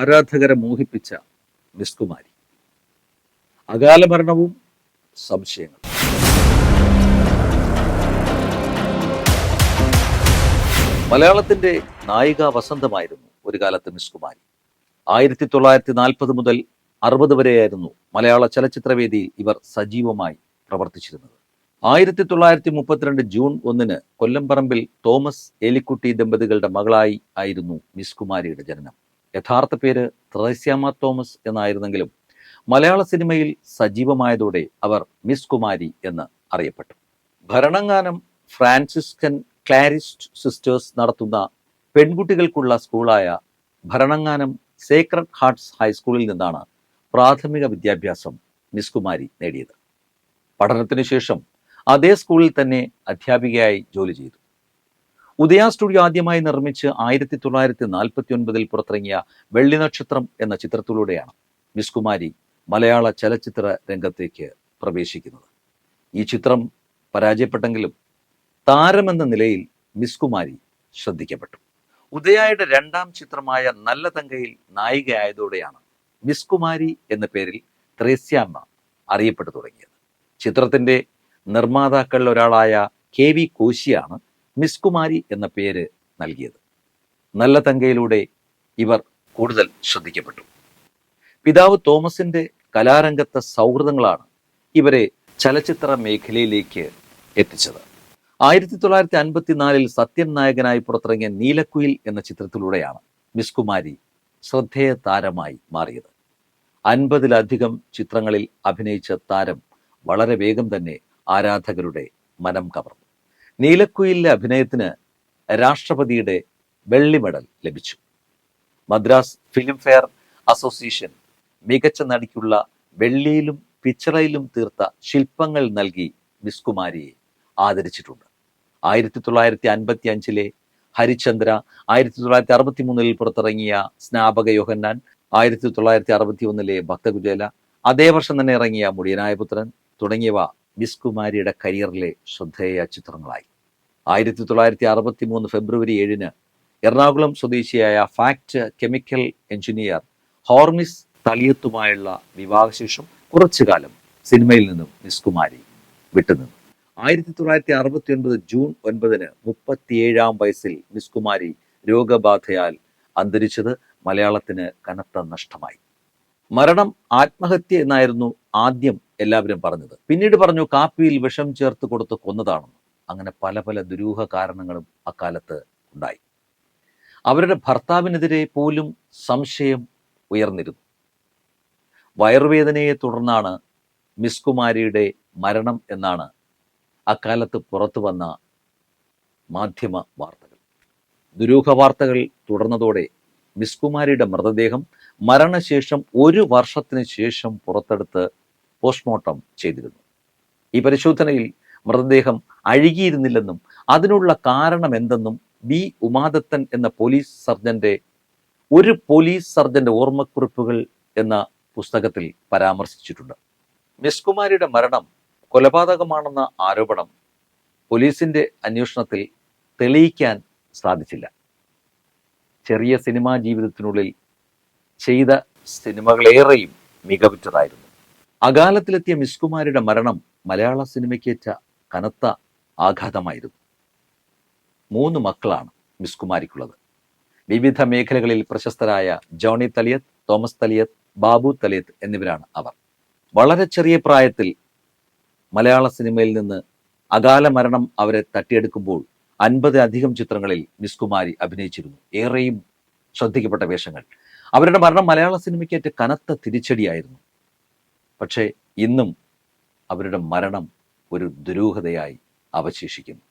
ആരാധകരെ മോഹിപ്പിച്ച മിസ് കുമാരി അകാല മരണവും മലയാളത്തിന്റെ നായിക വസന്തമായിരുന്നു ഒരു കാലത്ത് മിസ് കുമാരി ആയിരത്തി തൊള്ളായിരത്തി നാൽപ്പത് മുതൽ അറുപത് വരെയായിരുന്നു മലയാള ചലച്ചിത്രവേദിയിൽ ഇവർ സജീവമായി പ്രവർത്തിച്ചിരുന്നത്. ആയിരത്തി തൊള്ളായിരത്തി മുപ്പത്തിരണ്ട് ജൂൺ ഒന്നിന് കൊല്ലംപറമ്പിൽ തോമസ് ഏലിക്കുട്ടി ദമ്പതികളുടെ മകളായി ആയിരുന്നു മിസ് കുമാരിയുടെ ജനനം. യഥാർത്ഥ പേര് ത്രേസ്യാമ തോമസ് എന്നായിരുന്നെങ്കിലും മലയാള സിനിമയിൽ സജീവമായതോടെ അവർ മിസ് കുമാരി എന്ന് അറിയപ്പെട്ടു. ഭരണങ്ങാനം ഫ്രാൻസിസ്കൻ ക്ലാരിസ്റ്റ് സിസ്റ്റേഴ്സ് നടത്തുന്ന പെൺകുട്ടികൾക്കുള്ള സ്കൂളായ ഭരണങ്ങാനം സേക്രഡ് ഹാർട്സ് ഹൈസ്കൂളിൽ നിന്നാണ് പ്രാഥമിക വിദ്യാഭ്യാസം മിസ് കുമാരി നേടിയത്. പഠനത്തിനു ശേഷം അതേ സ്കൂളിൽ തന്നെ അധ്യാപികയായി ജോലി ചെയ്തു. ഉദയ സ്റ്റുഡിയോ ആദ്യമായി നിർമ്മിച്ച് ആയിരത്തി തൊള്ളായിരത്തി നാൽപ്പത്തി ഒൻപതിൽ പുറത്തിറങ്ങിയ വെള്ളി നക്ഷത്രം എന്ന ചിത്രത്തിലൂടെയാണ് മിസ് കുമാരി മലയാള ചലച്ചിത്ര രംഗത്തേക്ക് പ്രവേശിക്കുന്നത്. ഈ ചിത്രം പരാജയപ്പെട്ടെങ്കിലും താരമെന്ന നിലയിൽ മിസ് കുമാരി ശ്രദ്ധിക്കപ്പെട്ടു. ഉദയായുടെ രണ്ടാം ചിത്രമായ നല്ല തങ്കയിൽ നായികയായതോടെയാണ് മിസ് കുമാരി എന്ന പേരിൽ ത്രേസ്യാമ്മ അറിയപ്പെട്ടു തുടങ്ങിയത്. ചിത്രത്തിന്റെ നിർമ്മാതാക്കളിൽ ഒരാളായ കെ വി കോശിയാണ് മിസ് കുമാരി എന്ന പേര് നൽകിയത്. നല്ല തങ്കയിലൂടെ ഇവർ കൂടുതൽ ശ്രദ്ധിക്കപ്പെട്ടു. പിതാവ് തോമസിന്റെ കലാരംഗത്തെ സൗഹൃദങ്ങളാണ് ഇവരെ ചലച്ചിത്ര മേഖലയിലേക്ക് എത്തിച്ചത്. ആയിരത്തി തൊള്ളായിരത്തി അൻപത്തിനാലിൽ സത്യൻ നായകനായി പുറത്തിറങ്ങിയ നീലക്കുയിൽ എന്ന ചിത്രത്തിലൂടെയാണ് മിസ്കുമാരി ശ്രദ്ധേയ താരമായി മാറിയത്. അൻപതിലധികം ചിത്രങ്ങളിൽ അഭിനയിച്ച താരം വളരെ വേഗം തന്നെ ആരാധകരുടെ മനം കവർന്നു. നീലക്കുയിലിലെ അഭിനയത്തിന് രാഷ്ട്രപതിയുടെ വെള്ളി മെഡൽ ലഭിച്ചു. മദ്രാസ് ഫിലിം ഫെയർ അസോസിയേഷൻ മികച്ച നടിക്കുള്ള വെള്ളിയിലും പിച്ചറയിലും തീർത്ത ശില്പങ്ങൾ നൽകി മിസ് കുമാരിയെ ആദരിച്ചിട്ടുണ്ട്. ആയിരത്തി തൊള്ളായിരത്തി അൻപത്തി അഞ്ചിലെ ഹരിചന്ദ്ര ആയിരത്തി തൊള്ളായിരത്തി അറുപത്തി മൂന്നിൽ പുറത്തിറങ്ങിയ സ്നാപക യോഹന്നാൻ ആയിരത്തി തൊള്ളായിരത്തി അറുപത്തി ഒന്നിലെ ഭക്തകുചേല അതേ വർഷം തന്നെ ഇറങ്ങിയ മുടിയനായ പുത്രൻ തുടങ്ങിയവ മിസ് കുമാരിയുടെ കരിയറിലെ ശ്രദ്ധേയ ചിത്രങ്ങളായി. ആയിരത്തി തൊള്ളായിരത്തി അറുപത്തി മൂന്ന് ഫെബ്രുവരി ഏഴിന് എറണാകുളം സ്വദേശിയായ ഫാക്ട് കെമിക്കൽ എഞ്ചിനീയർ ഹോർമിസ് തളിയത്തുമായുള്ള വിവാഹശേഷം കുറച്ചു കാലം സിനിമയിൽ നിന്നും മിസ് കുമാരി വിട്ടുനിന്നു. ആയിരത്തി തൊള്ളായിരത്തി അറുപത്തി ഒൻപത് ജൂൺ ഒൻപതിന് മുപ്പത്തിയേഴാം വയസ്സിൽ മിസ് കുമാരി രോഗബാധയാൽ അന്തരിച്ചത് മലയാളത്തിന് കനത്ത നഷ്ടമായി. മരണം ആത്മഹത്യ എന്നായിരുന്നു ആദ്യം എല്ലാവരും പറഞ്ഞത്. പിന്നീട് പറഞ്ഞു കാപ്പിയിൽ വിഷം ചേർത്ത് കൊടുത്ത് കൊന്നതാണെന്ന്. അങ്ങനെ പല പല ദുരൂഹ കാരണങ്ങളും അക്കാലത്ത് ഉണ്ടായി. അവരുടെ ഭർത്താവിനെതിരെ പോലും സംശയം ഉയർന്നിരുന്നു. വയറുവേദനയെ തുടർന്നാണ് മിസ് കുമാരിയുടെ മരണം എന്നാണ് അക്കാലത്ത് പുറത്തു വന്ന മാധ്യമ വാർത്തകൾ. ദുരൂഹ വാർത്തകൾ തുടർന്നതോടെ മിസ് കുമാരിയുടെ മൃതദേഹം മരണശേഷം ഒരു വർഷത്തിന് ശേഷം പുറത്തെടുത്ത് പോസ്റ്റ്മോർട്ടം ചെയ്തിരുന്നു. ഈ പരിശോധനയിൽ മൃതദേഹം അഴുകിയിരുന്നില്ലെന്നും അതിനുള്ള കാരണം എന്തെന്നും ബി ഉമാദത്തൻ എന്ന പോലീസ് സർജന്റെ ഒരു പോലീസ് സർജന്റെ ഓർമ്മക്കുറിപ്പുകൾ എന്ന പുസ്തകത്തിൽ പരാമർശിച്ചിട്ടുണ്ട്. മിസ് കുമാരിയുടെ മരണം കൊലപാതകമാണെന്ന ആരോപണം പോലീസിന്റെ അന്വേഷണത്തിൽ തെളിയിക്കാൻ സാധിച്ചില്ല. ചെറിയ സിനിമാ ജീവിതത്തിനുള്ളിൽ ചെയ്ത സിനിമകളേറെയും മികവുറ്റതായിരുന്നു. അകാലത്തിലെത്തിയ മിസ്കുമാരുടെ മരണം മലയാള സിനിമയ്ക്കേറ്റ കനത്ത ആഘാതമായിരുന്നു. മൂന്ന് മക്കളാണ് മിസ്കുമാരിക്കുള്ളത്. വിവിധ മേഖലകളിൽ പ്രശസ്തരായ ജോണി തലിയത്ത് തോമസ് തലിയത്ത് ബാബു തലിയത്ത് എന്നിവരാണ് അവർ. വളരെ ചെറിയ പ്രായത്തിൽ മലയാള സിനിമയിൽ നിന്ന് അകാല മരണം അവരെ തട്ടിയെടുക്കുമ്പോൾ അൻപത് അധികം ചിത്രങ്ങളിൽ മിസ്കുമാരി അഭിനയിച്ചിരുന്നു. ഏറെയും ശ്രദ്ധിക്കപ്പെട്ട വേഷങ്ങൾ. അവരുടെ മരണം മലയാള സിനിമയ്ക്കേറ്റ കനത്ത തിരിച്ചടിയായിരുന്നു. പക്ഷേ ഇന്നും അവരുടെ മരണം ഒരു ദുരൂഹതയായി അവശേഷിക്കുന്നു.